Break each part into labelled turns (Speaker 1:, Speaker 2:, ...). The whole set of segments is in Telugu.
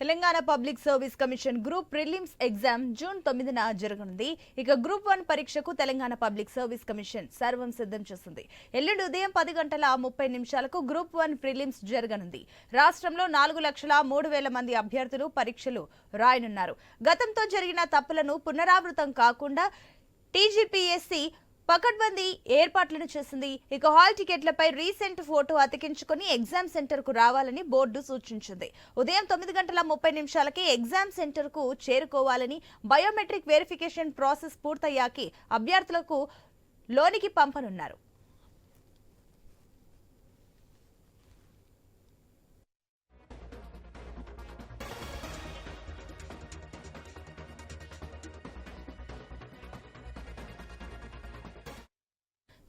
Speaker 1: Telangana public service commission group prelims exam June తొమ్మిదిన జరగనుంది. ఇక గ్రూప్ వన్ పరీక్షకు తెలంగాణ పబ్లిక్ సర్వీస్ కమిషన్ సర్వం సిద్ధం చేసింది ఎల్లుండి ఉదయం పది గంటల ముప్పై నిమిషాలకు గ్రూప్ వన్ ప్రిలిమ్స్ జరగనుంది. రాష్ట్రంలో నాలుగు లక్షల మూడు వేల మంది అభ్యర్థులు పరీక్షలు రాయనున్నారు. గతంతో జరిగిన తప్పులను పునరావృతం కాకుండా టీజీపీఎస్సీ పకడ్బందీ ఏర్పాట్లను చేసింది. ఇక హాల్ టికెట్లపై రీసెంట్ ఫోటో అతికించుకొని ఎగ్జామ్ సెంటర్కు రావాలని బోర్డు సూచించింది. ఉదయం తొమ్మిది గంటల ముప్పై నిమిషాలకి ఎగ్జామ్ సెంటర్కు చేరుకోవాలని బయోమెట్రిక్ వెరిఫికేషన్ ప్రాసెస్ పూర్తయ్యాకి అభ్యర్థులకు లోనికి పంపనున్నారు.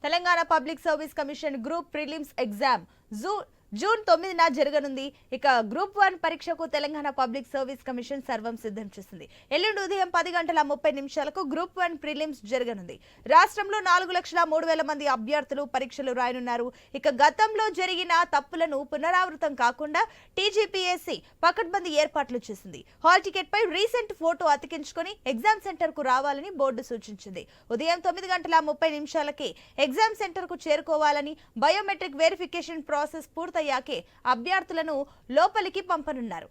Speaker 1: Telangana public service commission group prelims exam. Zoo June తొమ్మిదిన జరగనుంది. ఇక గ్రూప్ వన్ పరీక్షకు తెలంగాణ పబ్లిక్ సర్వీస్ కమిషన్ సర్వం సిద్ధం చేసింది. ఎల్లుండి ఉదయం పది గంటల ముప్పై నిమిషాలకు గ్రూప్ వన్ ప్రిలిమ్స్ జరగనుంది. రాష్ట్రంలో నాలుగు లక్షల మూడు వేల మంది అభ్యర్థులు పరీక్షలు రాయనున్నారు. ఇక గతంలో జరిగిన తప్పులను పునరావృతం కాకుండా టీజీపీఎస్సీ పకడ్బందీ ఏర్పాట్లు చేసింది. హాల్ టికెట్ పై రీసెంట్ ఫోటో అతికించుకొని ఎగ్జామ్ సెంటర్కు రావాలని బోర్డు సూచించింది. ఉదయం తొమ్మిది గంటల ముప్పై నిమిషాలకి ఎగ్జామ్ సెంటర్కు చేరుకోవాలని బయోమెట్రిక్ వెరిఫికేషన్ ప్రాసెస్ పూర్తి పూర్తయ్యాకే అభ్యర్థులను లోపలికి పంపనున్నారు.